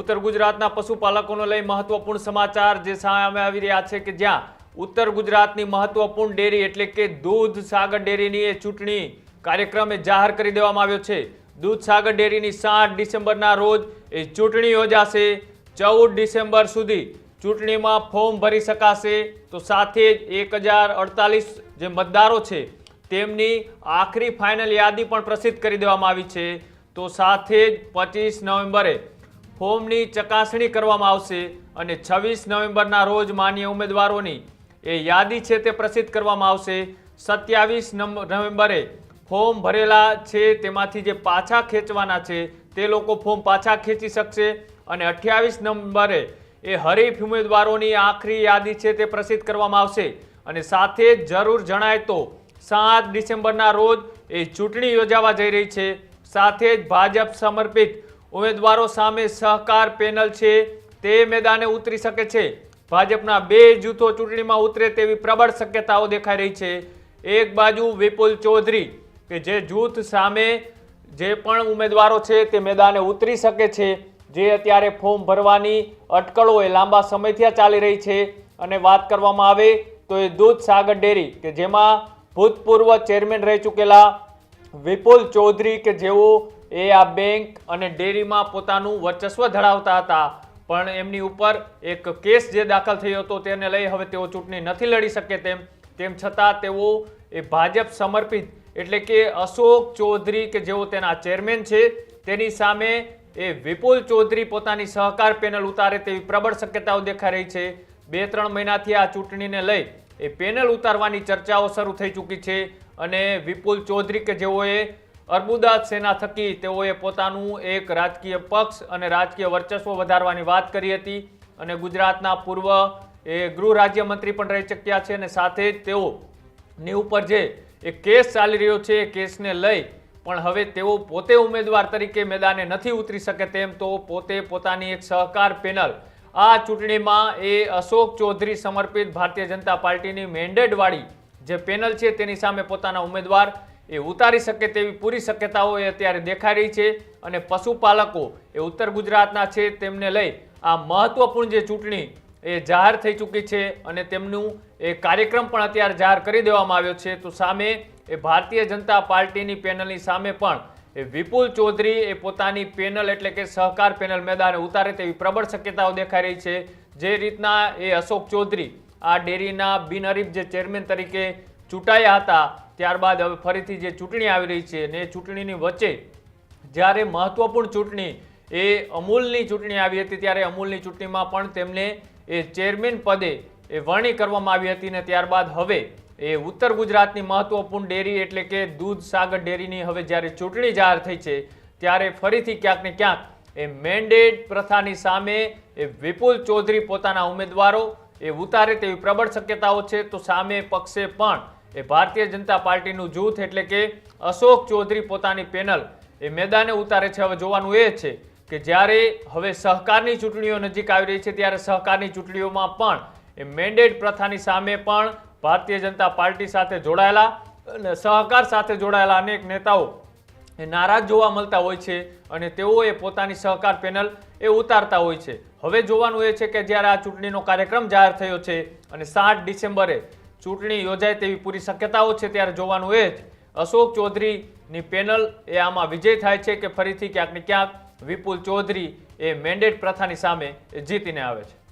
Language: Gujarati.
ઉત્તર ગુજરાતના પશુપાલકોને લઈ મહત્વપૂર્ણ સમાચાર જે સામે આવી રહ્યા છે કે જ્યાં ઉત્તર ગુજરાતની મહત્વપૂર્ણ ડેરી એટલે કે દૂધ સાગર ડેરીની એ ચૂંટણી કાર્યક્રમે જાહેર કરી દેવામાં આવ્યો છે. દૂધ સાગર ડેરીની સાત ડિસેમ્બરના રોજ એ ચૂંટણી યોજાશે. ચૌદ ડિસેમ્બર સુધી ચૂંટણીમાં ફોર્મ ભરી શકાશે. તો સાથે જ એક જે મતદારો છે તેમની આખરી ફાઇનલ યાદી પણ પ્રસિદ્ધ કરી દેવામાં આવી છે. તો સાથે જ પચીસ નવેમ્બરે ફોર્મની ચકાસણી કરવામાં આવશે અને છવ્વીસ નવેમ્બરના રોજ માન્ય ઉમેદવારોની એ યાદી છે તે પ્રસિદ્ધ કરવામાં આવશે. સત્યાવીસ નવેમ્બરે ફોર્મ ભરેલા છે તેમાંથી જે પાછા ખેંચવાના છે તે લોકો ફોર્મ પાછા ખેંચી શકશે અને અઠ્યાવીસ નવેમ્બરે એ હરીફ ઉમેદવારોની આખરી યાદી છે તે પ્રસિદ્ધ કરવામાં આવશે. અને સાથે જરૂર જણાય તો સાત ડિસેમ્બરના રોજ એ ચૂંટણી યોજાવા જઈ રહી છે. સાથે જ ભાજપ સમર્પિત ઉમેદવારો સામે સહકાર પેનલ છે, તે મેદાને ઉતરી શકે છે. ભાજપના બે જૂથો ચૂંટણીમાં ઉતરે તેવી પ્રબળ શક્યતાઓ દેખાઈ રહી છે. એક બાજુ વિપુલ ચૌધરી, કે જે જૂથ સામે જે પણ ઉમેદવારો છે, તે મેદાને ઉતરી શકે છે. જે અત્યારે ફોર્મ ભરવાની અટકળો એ લાંબા સમયથી ચાલી રહી છે. અને વાત કરવામાં આવે તો એ દૂધ સાગર ડેરી, કે જેમાં ભૂતપૂર્વ ચેરમેન રહી ચૂકેલા વિપુલ ચૌધરી, કે જેઓ એ આ બેંક અને ડેરીમાં પોતાનું વર્ચસ્વ ધરાવતા હતા. પણ એમની ઉપર એક કેસ જે દાખલ થયો હતો તેને લઈ હવે તેઓ ચૂંટણી નથી લડી શકે તેમ. તેમ છતાં તેઓ એ ભાજપ સમર્પિત એટલે કે અશોક ચૌધરી કે જેઓ તેના ચેરમેન છે, તેની સામે એ વિપુલ ચૌધરી પોતાની સહકાર પેનલ ઉતારે તેવી પ્રબળ શક્યતાઓ દેખાઈ રહી છે. બે ત્રણ મહિનાથી આ ચૂંટણીને લઈ એ પેનલ ઉતારવાની ચર્ચાઓ શરૂ થઈ ચૂકી છે અને વિપુલ ચૌધરી કે જેઓએ અર્બુદા સેના થકી તેઓએ પોતાનું એક રાજકીય પક્ષ અને રાજકીય વર્ચસ્વ વધારવાની વાત કરી હતી અને ગુજરાતના પૂર્વ એ ગૃહ રાજ્યમંત્રી પણ રહી ચૂક્યા છે અને સાથે તેઓની ઉપર જે એક કેસ ચાલી રહ્યો છે એ કેસને લઈ પણ હવે તેઓ પોતે ઉમેદવાર તરીકે મેદાને નથી ઉતરી શકે તેમ તો પોતે પોતાની એક સહકાર પેનલ આ ચૂંટણીમાં એ અશોક ચૌધરી સમર્પિત ભારતીય જનતા પાર્ટીની મેન્ડેટવાળી જે પેનલ છે તેની સામે પોતાના ઉમેદવાર એ ઉતારી શકે તેવી પૂરી શક્યતાઓ એ અત્યારે દેખાઈ રહી છે અને પશુપાલકો એ ઉત્તર ગુજરાતના છે તેમને લઈ આ મહત્વપૂર્ણ જે ચૂંટણી એ જાહેર થઈ ચૂકી છે અને તેમનું એ કાર્યક્રમ પણ અત્યારે જાહેર કરી દેવામાં આવ્યો છે. તો સામે એ ભારતીય જનતા પાર્ટીની પેનલની સામે પણ એ વિપુલ ચૌધરી એ પોતાની પેનલ એટલે કે સહકાર પેનલ મેદાને ઉતારે તેવી પ્રબળ શક્યતાઓ દેખાઈ રહી છે. જે રીતના એ અશોક ચૌધરી આ ડેરીના બિનહરીફ જે ચેરમેન તરીકે ચૂંટાયા હતા. ત્યારબાદ હવે ફરીથી જે ચૂંટણી આવી રહી છે ને ચૂંટણીની વચ્ચે જ્યારે મહત્વપૂર્ણ ચૂંટણી એ અમૂલની ચૂંટણી આવી હતી, ત્યારે અમૂલની ચૂંટણીમાં પણ તેમને એ ચેરમેન પદે એ વરણી કરવામાં આવી હતી ને ત્યારબાદ હવે એ ઉત્તર ગુજરાતની મહત્વપૂર્ણ ડેરી એટલે કે દૂધ સાગર ડેરીની હવે જ્યારે ચૂંટણી જાહેર થઈ છે, ત્યારે ફરીથી ક્યાંક ને ક્યાંક એ મેન્ડેટ પ્રથાની સામે એ વિપુલ ચૌધરી પોતાના ઉમેદવારો એ ઉતારે તેવી પ્રબળ શક્યતાઓ છે. તો સામે પક્ષે પણ એ ભારતીય જનતા પાર્ટીનું જૂથ એટલે કે અશોક ચૌધરી પોતાની પેનલ એ મેદાને ઉતારે છે. હવે જોવાનું એ છે કે જ્યારે હવે સહકારની ચૂંટણીઓ નજીક આવી રહી છે, ત્યારે સહકારની ચૂંટણીઓમાં પણ એ મેન્ડેટ પ્રથાની સામે પણ ભારતીય જનતા પાર્ટી સાથે જોડાયેલા અને સહકાર સાથે જોડાયેલા અનેક નેતાઓ એ નારાજ જોવા મળતા હોય છે અને તેઓએ પોતાની સહકાર પેનલ એ ઉતારતા હોય છે. હવે જોવાનું એ છે કે જ્યારે આ ચૂંટણીનો કાર્યક્રમ જાહેર થયો છે અને સાત ડિસેમ્બરે ચૂંટણી યોજાય તેવી પૂરી શક્યતાઓ છે ત્યારે જોવાનું એ જ. અશોક ચૌધરીની પેનલ એ આમાં વિજય થાય છે કે ફરીથી ક્યાંક ને ક્યાંક વિપુલ ચૌધરી એ મેન્ડેટ પ્રથાની સામે જીતીને આવે છે.